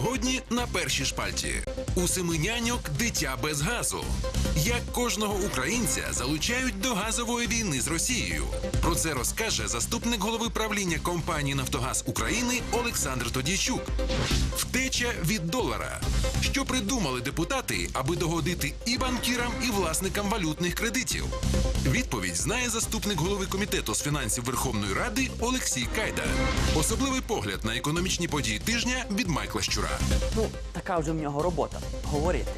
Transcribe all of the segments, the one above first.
Сьогодні на першій шпальті у семи няньок дитя без газу. Як кожного українця залучають до газової війни з Росією. Про це розкаже заступник голови правління компанії Нафтогаз України Олександр Тодійчук. Втеча від долара. Що придумали депутати, аби догодити і банкірам, і власникам валютних кредитів? Відповідь знає заступник голови комітету з фінансів Верховної Ради Олексій Кайда. Особливий погляд на економічні події тижня від Майкла Щура. Ну, така вже в нього робота. Говорити.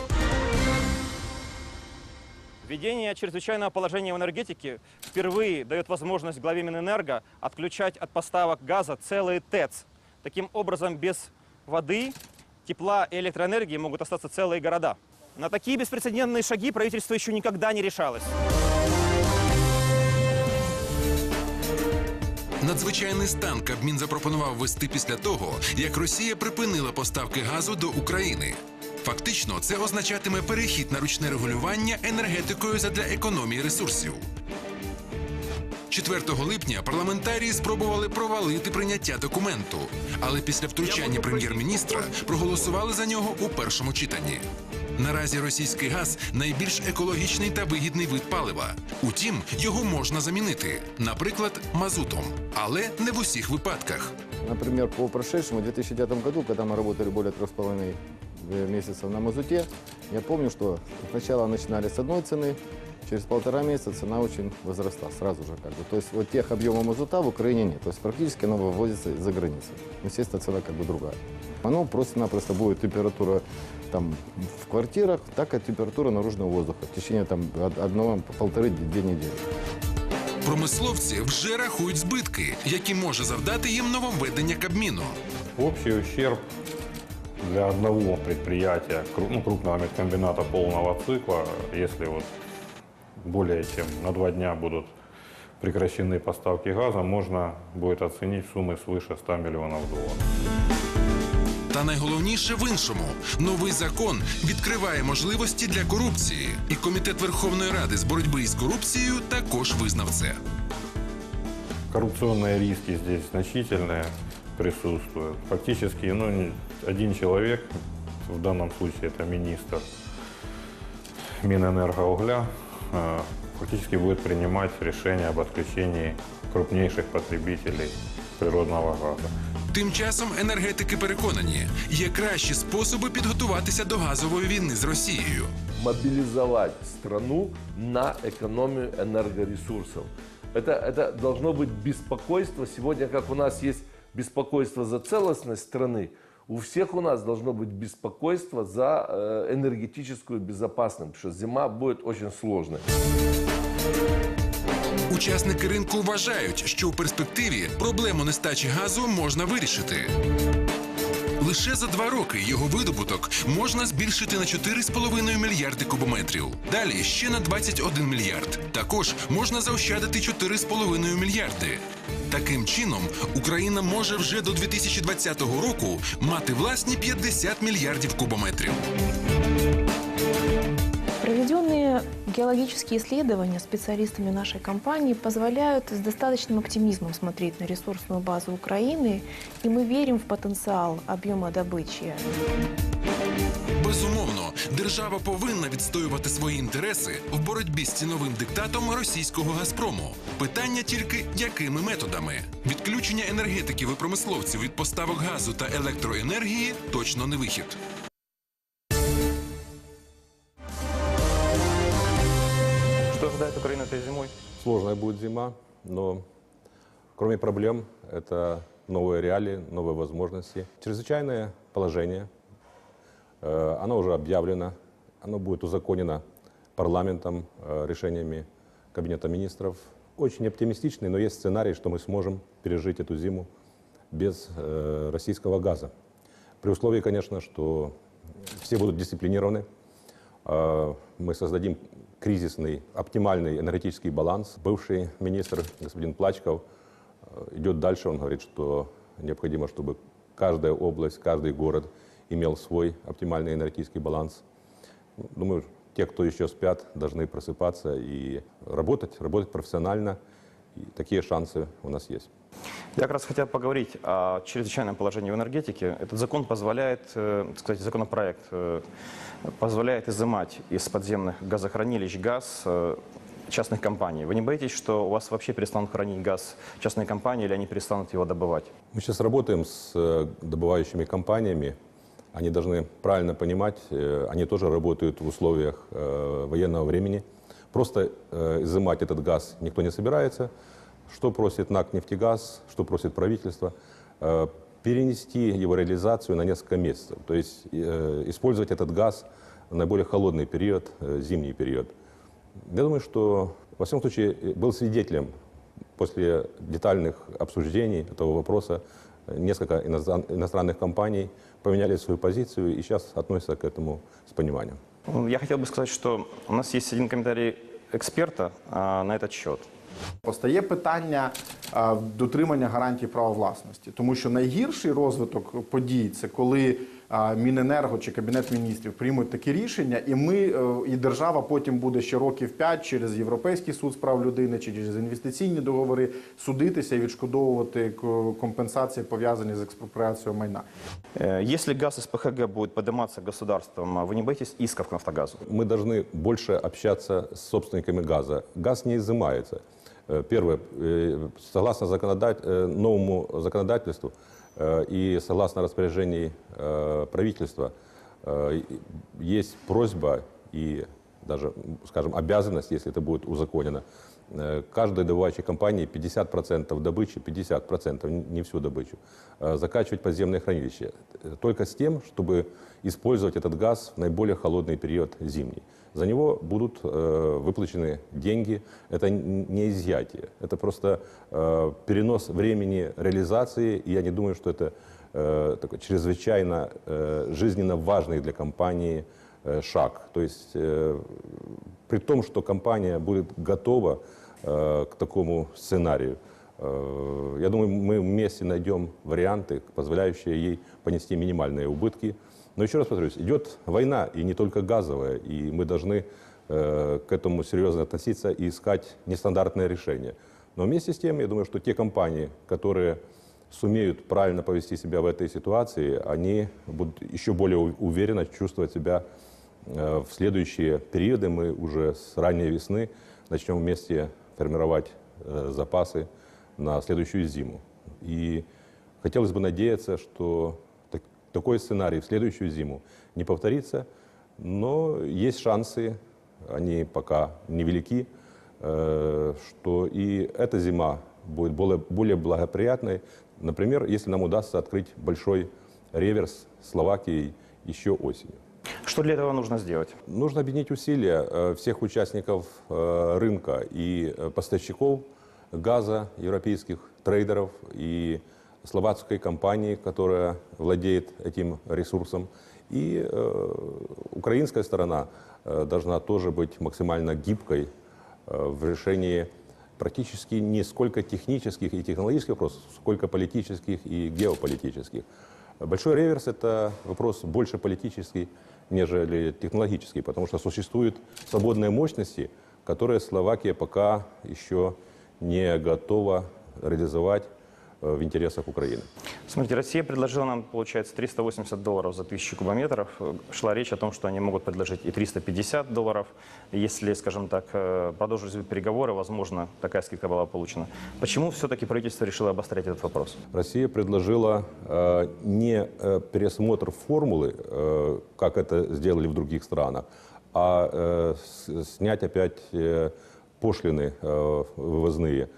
Введение чрезвычайного положения в энергетике впервые дает возможность главе Минэнерго отключать от поставок газа целые ТЭЦ. Таким образом, без воды, тепла и электроэнергии могут остаться целые города. На такие беспрецедентные шаги правительство еще никогда не решалось. Надзвичайний стан Кабмін запропонував ввести після того, як Росія припинила поставки газу до України. Фактично, це означатиме перехід на ручне регулювання енергетикою задля економії ресурсів. 4 липня парламентарії спробували провалити прийняття документу, але після втручання прем'єр-міністра проголосували за нього у першому читанні. Наразі російський газ найбільш екологічний та вигідний вид палива. Утім, його можна замінити, наприклад, мазутом, але не в усіх випадках. Например, по прошедшему 2009 году, когда мы работали более трех с половиной э, месяцев на мазуте, я помню, что сначала начинали с одной цены, через полтора месяца цена очень возросла сразу же. Как бы. То есть вот тех объемов мазута в Украине нет. То есть практически оно вывозится за границу. Естественно, цена как бы другая. Оно просто-напросто будет температура там, в квартирах, так и температура наружного воздуха в течение там, од- одного-полторы-две недели. Промисловці вже рахують збитки, які може завдати їм нововведення Кабміну. Общий ущерб для одного предприятия, кру- ну, крупного медкомбината полного цикла, если вот более чем на два дня будут прекращены поставки газа, можно будет оценить суммы свыше 100 миллионов долларов. Та найголовніше в іншому: новий закон відкриває можливості для корупції, і комітет Верховної Ради з боротьби із корупцією також визнав це. Коррупционные риски здесь значительные присутствуют. Фактически, ну, не- один человек, в данном случае это министр Минэнергоугля, э, фактически будет принимать решение об отключении крупнейших потребителей природного газа. Тим часом енергетики переконані, є кращі способи підготуватися до газової війни з Росією. мобилизовать страну на экономию энергоресурсов. Это, это должно быть беспокойство. Сегодня, как у нас есть беспокойство за целостность страны, у всех у нас должно быть беспокойство за э, энергетическую безопасность, потому что зима будет очень сложной. Учасники ринку вважають, що у перспективі проблему нестачі газу можна вирішити. Лише за два роки його видобуток можна збільшити на 4,5 мільярди кубометрів. Далі ще на 21 мільярд. Також можна заощадити 4,5 мільярди. Таким чином, Україна може вже до 2020 року мати власні 50 мільярдів кубометрів. Проведенные геологические исследования специалистами нашей компании позволяют с достаточным оптимизмом смотреть на ресурсную базу Украины, и мы верим в потенциал объема добычи. Безумовно, держава повинна відстоювати свої інтереси в боротьбі з ціновим диктатом російського Газпрому. Питання тільки якими методами. Відключення енергетиків і промисловців від поставок газу та електроенергії точно не вихід. Ожидает Украина этой зимой? Сложная будет зима, но кроме проблем, это новые реалии, новые возможности. Чрезвычайное положение, э, оно уже объявлено, оно будет узаконено парламентом, э, решениями Кабинета министров. Очень оптимистичный, но есть сценарий, что мы сможем пережить эту зиму без э, российского газа. При условии, конечно, что все будут дисциплинированы, мы создадим кризисный, оптимальный энергетический баланс. Бывший министр господин Плачков э, идет дальше, он говорит, что необходимо, чтобы каждая область, каждый город имел свой оптимальный энергетический баланс. Думаю, те, кто еще спят, должны просыпаться и работать, работать профессионально И такие шансы у нас есть. Я как раз хотел поговорить о чрезвычайном положении в энергетике. Этот закон позволяет, э, кстати, законопроект э, позволяет изымать из подземных газохранилищ газ э, частных компаний. Вы не боитесь, что у вас вообще перестанут хранить газ частные компании или они перестанут его добывать? Мы сейчас работаем с добывающими компаниями. Они должны правильно понимать, они тоже работают в условиях военного времени. Просто э, изымать этот газ никто не собирается. Что просит НАК «Нефтегаз», что просит правительство? Э, Перенести его реализацию на несколько месяцев. То есть э, использовать этот газ на наиболее холодный период, зимний период. Я думаю, что, во всяком случае, был свидетелем после детальных обсуждений этого вопроса несколько иностран- иностранных компаний поменяли свою позицию и сейчас относятся к этому с пониманием. Ну, Я хотел бы сказать, что у нас есть один комментарий эксперта а, на этот счет. Постає питання е, дотримання гарантій права власності, тому що найгірший розвиток подій це коли е, Міненерго чи Кабінет міністрів приймуть такі рішення, і ми е, і держава потім буде ще років 5 через Європейський суд з прав людини чи через інвестиційні договори судитися і відшкодовувати к- компенсації пов'язані з експропріацією майна. Э, Если газ из ПХГ будет подниматься государством, а вы не боитесь исков к «Нафтогазу»? Мы должны больше общаться с собственниками газа. Газ не изымается. Э, Первое, э, согласно законодат- э, новому законодательству э, и согласно распоряжению э, правительства, э, и- есть просьба и даже, скажем, обязанность, если это будет узаконено, э, каждой добывающей компании 50% добычи, 50%, н- не всю добычу, э, закачивать подземное хранилище. Э, Только с тем, чтобы использовать этот газ в наиболее холодный период зимний. За него будут э, выплачены деньги. Это не изъятие, это просто э, перенос времени реализации. И я не думаю, что это э, такой чрезвычайно э, жизненно важный для компании э, шаг. То есть э, при том, что компания будет готова э, к такому сценарию, э, я думаю, мы вместе найдем варианты, позволяющие ей понести минимальные убытки. Но еще раз повторюсь, идет война, и не только газовая, и мы должны э, к этому серьезно относиться и искать нестандартные решения. Но вместе с тем, я думаю, что те компании, которые сумеют правильно повести себя в этой ситуации, они будут еще более уверенно чувствовать себя э, в следующие периоды. Мы уже с ранней весны начнем вместе формировать э, запасы на следующую зиму. И хотелось бы надеяться, что такой сценарий в следующую зиму не повторится, но есть шансы, они пока невелики, э, что и эта зима будет более, более благоприятной. Например, если нам удастся открыть большой реверс Словакии еще осенью. Что для этого нужно сделать? Нужно объединить усилия э, всех участников э, рынка и поставщиков газа, европейских трейдеров и словацкой компании, которая владеет этим ресурсом. И э, украинская сторона э, должна тоже быть максимально гибкой э, в решении практически не сколько технических и технологических вопросов, сколько политических и геополитических. Большой реверс – это вопрос больше политический, нежели технологический, потому что существуют свободные мощности, которые Словакия пока еще не готова реализовать в интересах Украины. Смотрите, Россия предложила нам, получается, 380 долларов за тысячу кубометров. Шла речь о том, что они могут предложить и 350 долларов. Если, скажем так, э, продолжились бы переговоры, возможно, такая скидка была получена. Почему все-таки правительство решило обострять этот вопрос? Россия предложила э, не э, пересмотр формулы, э, как это сделали в других странах, а э, снять опять э, пошлины вывозные.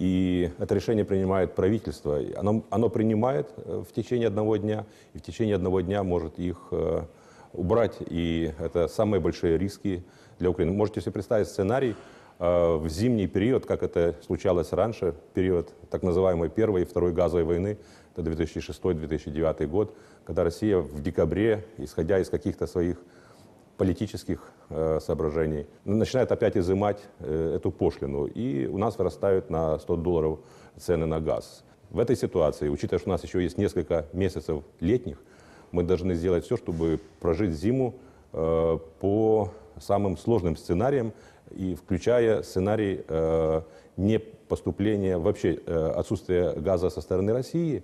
И это решение принимает правительство. Оно, оно принимает э, в течение одного дня, и в течение одного дня может их э, убрать. И это самые большие риски для Украины. Можете себе представить сценарий, э, в зимний период, как это случалось раньше, период так называемой первой и второй газовой войны, это 2006-2009 год, когда Россия в декабре, исходя из каких-то своих политических э, соображений, начинает опять изымать э, эту пошлину. И у нас вырастают на 100 долларов цены на газ. В этой ситуации, учитывая, что у нас еще есть несколько месяцев летних, мы должны сделать все, чтобы прожить зиму э, по самым сложным сценариям, и включая сценарий э, не поступления, вообще э, отсутствие газа со стороны России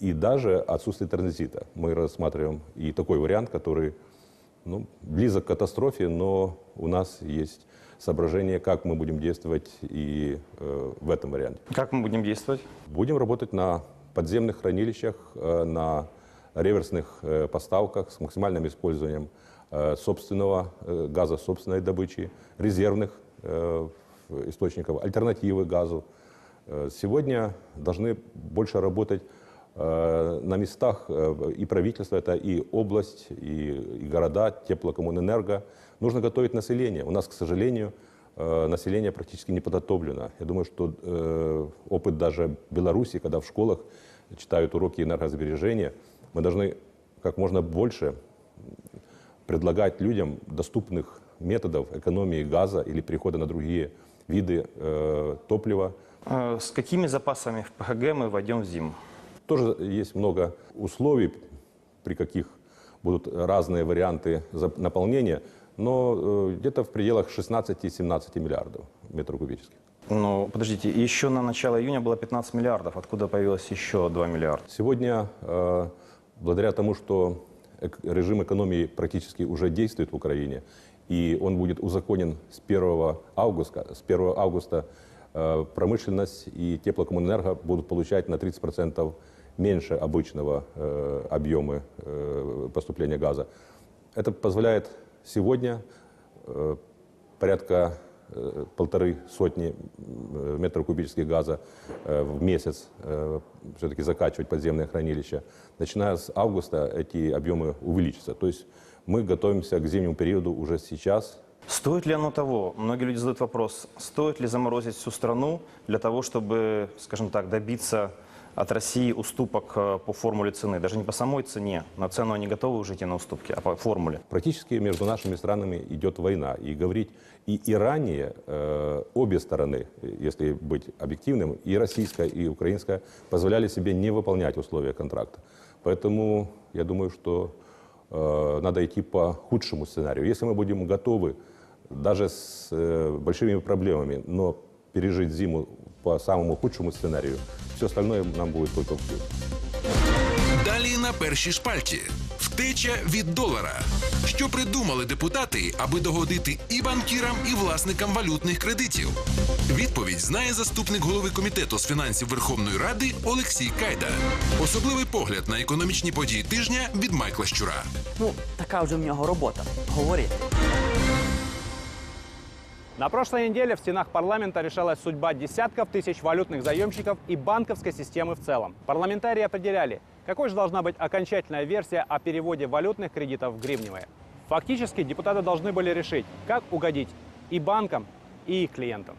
и даже отсутствие транзита. Мы рассматриваем и такой вариант, который ну, близок к катастрофе, но у нас есть соображение, как мы будем действовать и э, в этом варианте. Как мы будем действовать? Будем работать на подземных хранилищах, э, на реверсных э, поставках с максимальным использованием э, собственного э, газа, собственной добычи, резервных э, источников, альтернативы газу. Э, Сегодня должны больше работать э, на местах э, и правительство, это и область, и, и города, теплокоммунэнерго. Нужно готовить население. У нас, к сожалению, э, население практически не подготовлено. Я думаю, что э, опыт даже Беларуси, когда в школах читают уроки энергосбережения, мы должны как можно больше предлагать людям доступных методов экономии газа или перехода на другие виды э, топлива. Э, С какими запасами в ПХГ мы войдем в зиму? Тоже есть много условий, при каких будут разные варианты наполнения, но э, где-то в пределах 16-17 миллиардов метров кубических. Ну, подождите, еще на начало июня было 15 миллиардов. Откуда появилось еще 2 миллиарда? Сегодня, э, благодаря тому, что режим экономии практически уже действует в Украине, и он будет узаконен с 1 августа, с 1 августа э, промышленность и теплокоммунэнерго будут получать на 30% меньше обычного э, объема э, поступления газа. Это позволяет сегодня э, порядка э, полторы сотни метров кубических газа в месяц все-таки закачивать подземные хранилища. Начиная с августа эти объемы увеличатся. То есть мы готовимся к зимнему периоду уже сейчас. Стоит ли оно того? Многие люди задают вопрос, стоит ли заморозить всю страну для того, чтобы, скажем так, добиться от России уступок э, по формуле цены. Даже не по самой цене, на цену они готовы уже идти на уступки, а по формуле. Практически между нашими странами идет война. И говорить и, и ранее э, обе стороны, если быть объективным, и российская, и украинская, позволяли себе не выполнять условия контракта. Поэтому я думаю, что э, надо идти по худшему сценарию. Если мы будем готовы даже с э, большими проблемами, но пережить зиму по самому худшему сценарию, все остальное нам будет только в плюс. Далі на першій шпальті втеча від долара. Що придумали депутати, аби догодити і банкірам, і власникам валютних кредитів? Відповідь знає заступник голови комітету з фінансів Верховної Ради Олексій Кайда. Особливий погляд на економічні події тижня від Майкла Щура. Ну, така вже в нього робота. Говорити. На прошлой неделе в стенах парламента решалась судьба десятков тысяч валютных заемщиков и банковской системы в целом. Парламентарии определяли, какой же должна быть окончательная версия о переводе валютных кредитов в гривневые. Фактически депутаты должны были решить, как угодить и банкам, и их клиентам.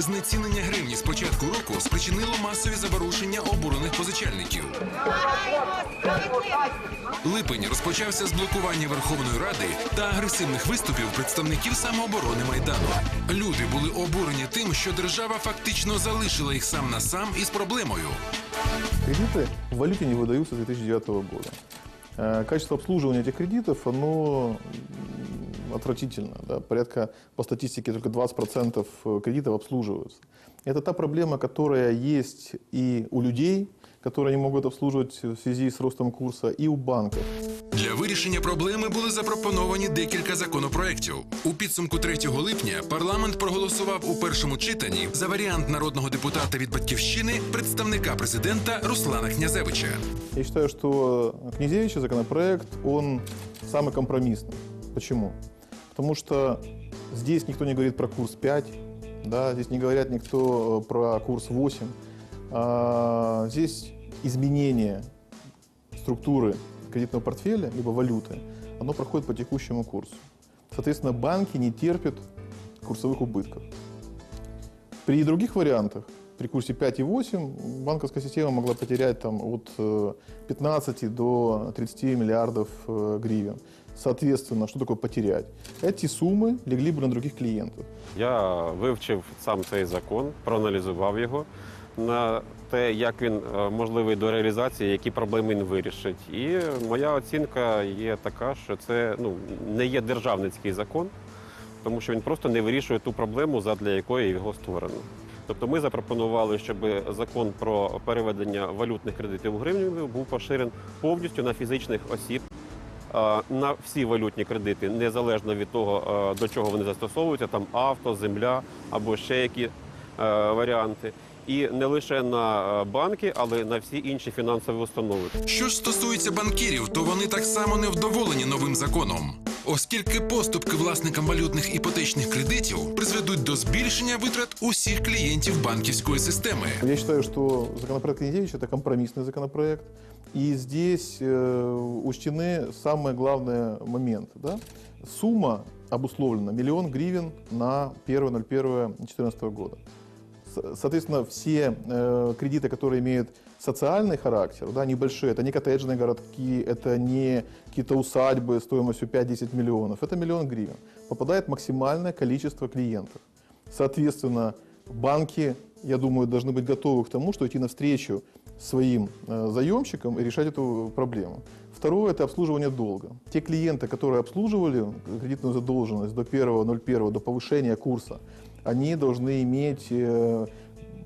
Знецінення гривні з початку року спричинило масові заворушення обурених позичальників. Липень розпочався з блокування Верховної Ради та агресивних виступів представників самооборони Майдану. Люди були обурені тим, що держава фактично залишила їх сам на сам із проблемою. Кредиты в валюте не выдаются с 2009 года. Э, Качество обслуживания этих кредитов, оно м, отвратительно. Да? Порядка, по статистике, только 20% кредитов обслуживаются. Это та проблема, которая есть и у людей, которые не могут обслуживать в связи с ростом курса, и у банков. Для вирішення проблеми були запропоновані декілька законопроєктів. У підсумку 3 липня парламент проголосував у першому читанні за варіант народного депутата від батьківщини, представника президента Руслана Князевича. Я считаю, что Князевича законопроект, он самый компромиссный. Почему? Потому что здесь никто не говорит про курс 5, да, здесь не говорят никто э, про курс 8. А, здесь изменение структуры кредитного портфеля, либо валюты, оно проходит по текущему курсу. Соответственно, банки не терпят курсовых убытков. При других вариантах, при курсе 5 и 8, банковская система могла потерять там, от э, 15 до 30 миллиардов э, гривен. Соответственно, что такое потерять? Эти суммы легли бы на других клиентов. Я вивчив сам цей закон, проаналізував його на те, як він е, можливий до реалізації, які проблеми він вирішить. І моя оцінка є така, що це ну, не є державницький закон. тому що він просто не вирішує ту проблему, задля якої його створено. Тобто ми запропонували, щоб закон про переведення валютних кредитів у гривню був поширен повністю на фізичних осіб на всі валютні кредити, незалежно від того, до чого вони застосовуються, там авто, земля або ще які е, варіанти І не лише на е, банки, але на всі інші фінансові установи. Що ж стосується банкірів, то вони так само невдоволені новим законом, оскільки поступки власникам валютних іпотечних кредитів призведуть до збільшення витрат усіх клієнтів банківської системи. Я считаю, что законопроект Князевича – это компромиссный законопроект. И здесь э, учтены самые главные моменты. Да? Сумма обусловлена миллион гривен на 1.01.2014 года. Соответственно, все э, кредиты, которые имеют социальный характер, да, небольшие, это не коттеджные городки, это не какие-то усадьбы стоимостью 5-10 миллионов, это миллион гривен, попадает максимальное количество клиентов. Соответственно, банки, я думаю, должны быть готовы к тому, что идти навстречу своим э, заемщикам и решать эту проблему. Второе – это обслуживание долга. Те клиенты, которые обслуживали кредитную задолженность до 1.01, до повышения курса, они должны иметь э,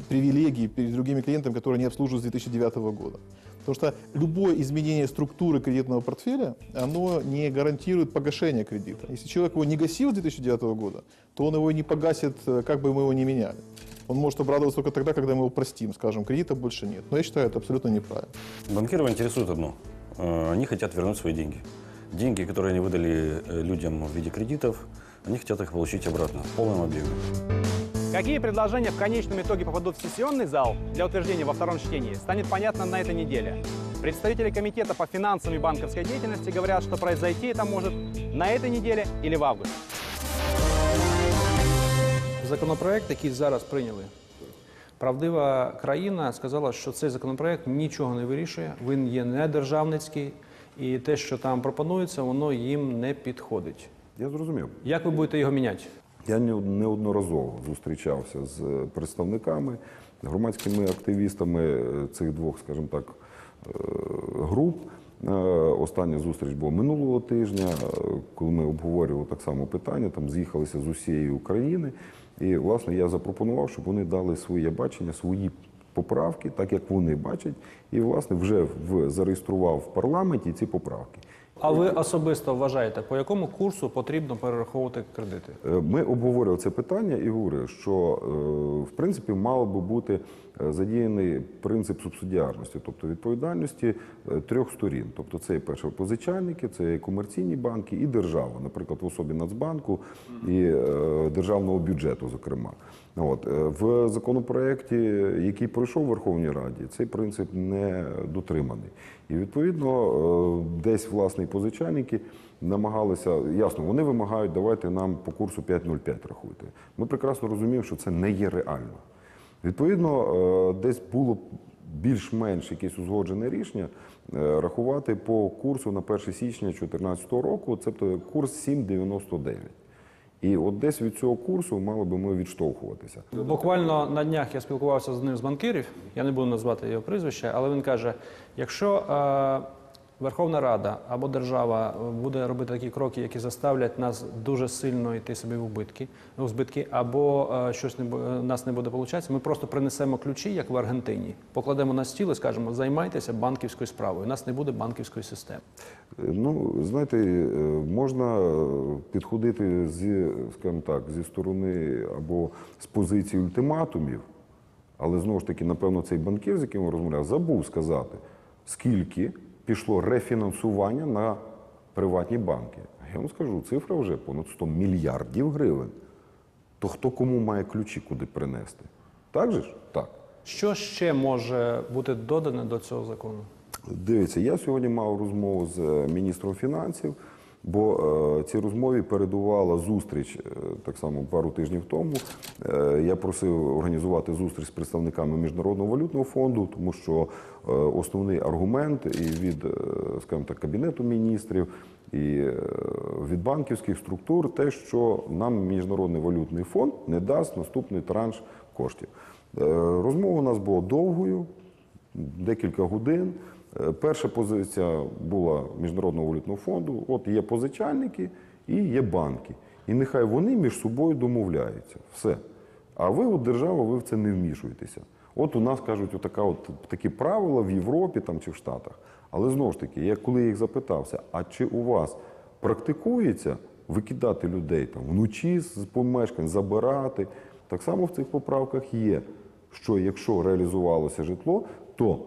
привилегии перед другими клиентами, которые не обслуживают с 2009 года. Потому что любое изменение структуры кредитного портфеля, оно не гарантирует погашение кредита. Если человек его не гасил с 2009 года, то он его и не погасит, э, как бы мы его ни меняли. Он может обрадоваться только тогда, когда мы его простим, скажем, кредита больше нет. Но я считаю, это абсолютно неправильно. Банкиров интересует одно. Э, Они хотят вернуть свои деньги. Деньги, которые они выдали людям в виде кредитов, они хотят их получить обратно в полном объеме. Какие предложения в конечном итоге попадут в сессионный зал для утверждения во втором чтении, станет понятно на этой неделе. Представители Комитета по финансам и банковской деятельности говорят, что произойти это может на этой неделе или в августе. Законопроект, який зараз прийняли, правдива країна сказала, що цей законопроект нічого не вирішує, він є недержавницький, і те, що там пропонується, воно їм не підходить. Я зрозумів. Як ви будете його міняти? Я неодноразово зустрічався з е, представниками, громадськими активістами е, цих двох, скажімо так, е, груп. Остання зустріч була минулого тижня, коли ми обговорювали так само питання, там з'їхалися з усієї України. І, власне, я запропонував, щоб вони дали своє бачення, свої поправки, так як вони бачать, і, власне, вже в, зареєстрував в парламенті ці поправки. А ви особисто вважаєте, по якому курсу потрібно перераховувати кредити? Е, Ми обговорювали це питання і що е, в принципі мало би бути е, задіяний принцип субсидіарності, тобто відповідальності трьох сторін. Тобто це і перше позичальники, це і комерційні банки і держава, наприклад, в особі Нацбанку і державного бюджету, зокрема. От е, в законопроекті, який пройшов в Верховній Раді, цей принцип не дотриманий. І відповідно е, десь власне позичальники намагалися, ясно, вони вимагають, давайте нам по курсу 5.05 рахуйте. Ми прекрасно розуміємо, що це не є реально. Відповідно, е, десь було більш-менш якесь узгоджене рішення рахувати по курсу на 1 січня 2014 року, тобто курс 7,99. І от десь від цього курсу мали би ми відштовхуватися. Буквально на днях я спілкувався з одним з банкирів, я не буду назвати його прізвище, але він каже: якщо е, Верховна Рада або держава буде робити такі кроки, які заставлять нас дуже сильно йти собі в убитки, в збитки, або е, щось не е, нас не буде получатися, ми просто принесемо ключі, як в Аргентині, покладемо на стіл і скажемо, займайтеся банківською справою. У нас не буде банківської системи. Ну, знаєте, е, можна е, підходити зі, скажімо так, зі сторони або з позиції ультиматумів, але знову ж таки, напевно, цей банкір, з яким я розмовляв, забув сказати, скільки пішло рефінансування на приватні банки. А Я вам скажу, цифра вже понад 100 мільярдів гривень. То хто кому має ключі куди принести? Так же ж? Так. Що ще може бути додане до цього закону? Дивіться, я сьогодні мав розмову з е, міністром фінансів, бо е, цій розмові передувала зустріч е, так само пару тижнів тому. Е, я просив організувати зустріч з представниками Міжнародного валютного фонду, тому що основний аргумент і від, скажімо так, кабінету міністрів. І від банківських структур те, що нам Міжнародний валютний фонд не дасть наступний транш коштів. Розмова у нас була довгою, декілька годин. Е, Перша позиція була Міжнародного валютного фонду. От є позичальники і є банки. І нехай вони між собою домовляються. Все. А ви, от держава, ви в це не вмішуєтеся. От у нас кажуть, отака от, такі правила в Європі там, чи в Штатах. Але знову ж таки, я коли їх запитався, а чи у вас практикується викидати людей там, вночі з помешкань, забирати, так само в цих поправках є, що якщо реалізувалося житло, то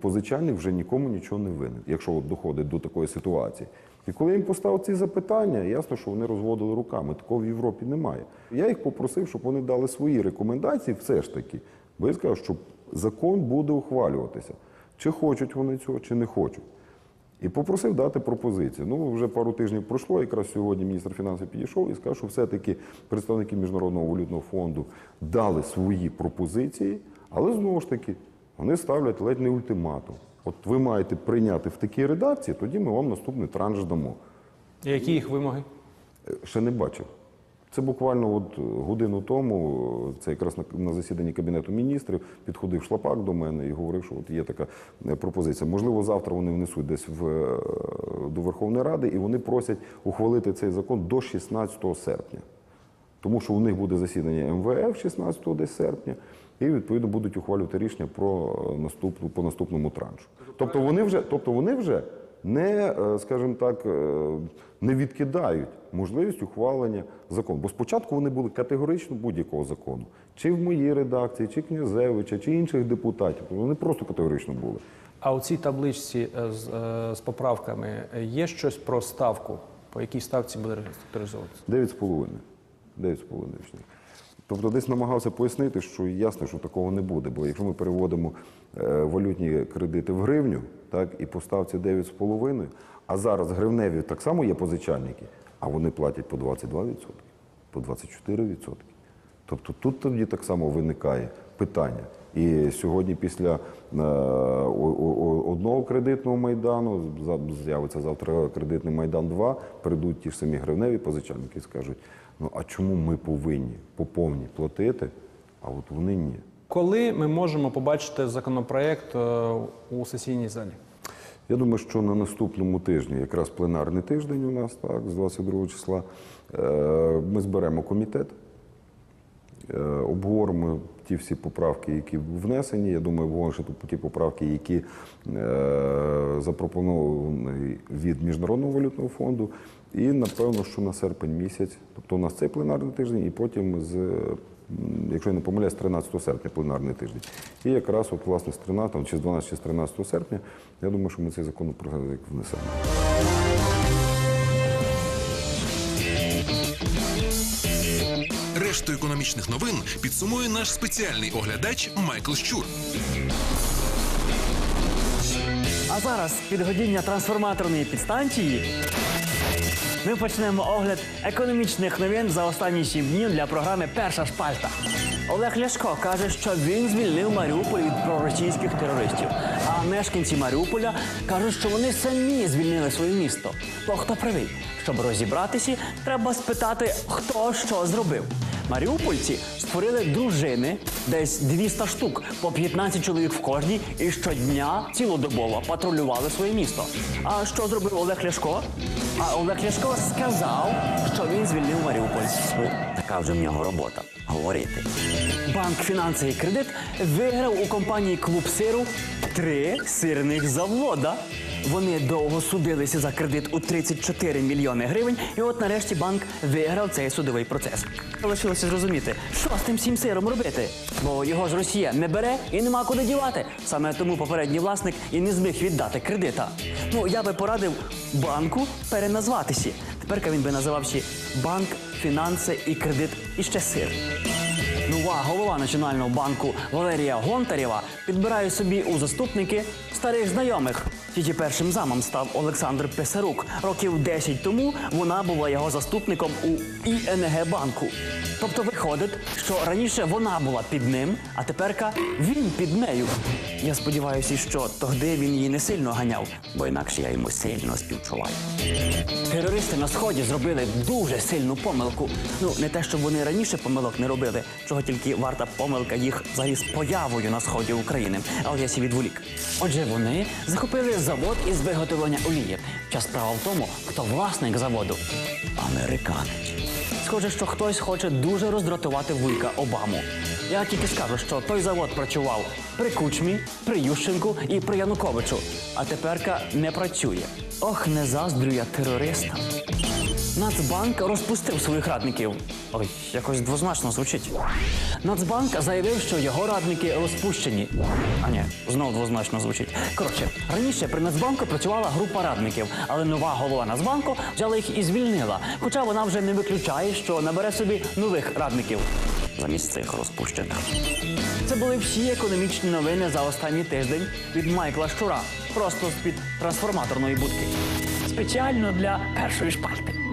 позичальник вже нікому нічого не винен, якщо от доходить до такої ситуації. І коли я їм поставив ці запитання, ясно, що вони розводили руками. Такого в Європі немає. Я їх попросив, щоб вони дали свої рекомендації, все ж таки. Бо я сказав, що закон буде ухвалюватися. Чи хочуть вони цього, чи не хочуть. І попросив дати пропозиції. Ну, вже пару тижнів пройшло. Якраз сьогодні міністр фінансів підійшов і сказав, що все-таки представники Міжнародного валютного фонду дали свої пропозиції, але знову ж таки вони ставлять ледь не ультиматум. От ви маєте прийняти в такій редакції, тоді ми вам наступний транш дамо. І які їх вимоги? Е, Ще не бачив. Це буквально от годину тому, це якраз на, засіданні Кабінету міністрів, підходив шлапак до мене і говорив, що от є така е, пропозиція. Можливо, завтра вони внесуть десь в, е, до Верховної Ради і вони просять ухвалити цей закон до 16 серпня. Тому що у них буде засідання МВФ 16 десь серпня, і відповідно будуть ухвалювати рішення про е, наступну по наступному траншу. Тобто вони вже, тобто вони вже не, е, скажімо так, е, не відкидають можливість ухвалення закону. Бо спочатку вони були категорично будь-якого закону, чи в моїй редакції, чи Князевича, чи інших депутатів. Вони просто категорично були. А у цій табличці з, з поправками є щось про ставку, по якій ставці буде реструктуризовуватися? 9,5. 9,5 річних. Тобто десь намагався пояснити, що ясно, що такого не буде. Бо якщо ми переводимо е, валютні кредити в гривню, так, і по ставці 9,5, а зараз гривневі так само є позичальники, а вони платять по 22%, по 24%. Тобто тут тоді так само виникає питання. І сьогодні після е, одного кредитного майдану з'явиться завтра кредитний майдан 2, прийдуть ті ж самі гривневі позичальники і скажуть: ну а чому ми повинні по повній платити, а от вони ні. Коли ми можемо побачити законопроект е, у сесійній залі? Я думаю, що на наступному тижні, якраз пленарний тиждень у нас, так, з 22 числа, е, ми зберемо комітет, е, обговоримо ті всі поправки, які внесені. Я думаю, обговоримо ще ті поправки, які запропоновані від Міжнародного валютного фонду. І напевно, що на серпень місяць, тобто у нас цей пленарний тиждень, і потім з. Якщо я не помиляюсь, з 13 серпня пленарний тиждень. І якраз от, власне, з 13, чи з 12, чи з 13 серпня, я думаю, що ми цей законопроект внесемо. Решту економічних новин підсумує наш спеціальний оглядач Майкл Щур. А зараз підгодіння трансформаторної підстанції. Ми почнемо огляд економічних новин за останні сім днів для програми Перша шпальта. Олег Ляшко каже, що він звільнив Маріуполь від проросійських терористів. А мешканці Маріуполя кажуть, що вони самі звільнили своє місто. То хто правий? Щоб розібратися, треба спитати, хто що зробив. Маріупольці створили дружини, десь 200 штук, по 15 чоловік в кожній, і щодня цілодобово патрулювали своє місто. А що зробив Олег Ляшко? А Олег Ляшко сказав, що він звільнив Маріуполь. Ну, така вже в нього робота говорити. Банк фінанси і кредит виграв у компанії Клуб сиру три сирних завода. Вони довго судилися за кредит у 34 мільйони гривень, і от нарешті банк виграв цей судовий процес. Лишилося зрозуміти, що з тим всім сиром робити, бо його ж Росія не бере і нема куди дівати. Саме тому попередній власник і не зміг віддати кредита. Ну я би порадив банку переназватися. Тепер він би називався банк, фінанси і кредит і ще сир. Нова голова Національного банку Валерія Гонтарєва підбирає собі у заступники старих знайомих. Тільки першим замом став Олександр Писарук. Років 10 тому вона була його заступником у ІНГ банку. Тобто виходить, що раніше вона була під ним, а теперка він під нею. Я сподіваюся, що тоді він її не сильно ганяв, бо інакше я йому сильно співчуваю. Терористи на сході зробили дуже сильну помилку. Ну не те, щоб вони раніше помилок не робили, чого тільки варта помилка їх взагалі з появою на сході України. А от я сі відволік. Отже, вони захопили завод із виготовлення олії. Час справа в тому, хто власник заводу американець. схоже, що хтось хоче дуже роздратувати вуйка Обаму. Я тільки скажу, що той завод працював при Кучмі, при Ющенку і при Януковичу, а теперка не працює. Ох, не заздрю я терористам. Нацбанк розпустив своїх радників. Ой, якось двозначно звучить. Нацбанк заявив, що його радники розпущені. А ні, знову двозначно звучить. Коротше, раніше при Нацбанку працювала група радників, але нова голова Нацбанку взяла їх і звільнила. Хоча вона вже не виключає, що набере собі нових радників замість цих розпущених. Це були всі економічні новини за останній тиждень від Майкла Щура, просто з-під трансформаторної будки. Спеціально для першої шпальти.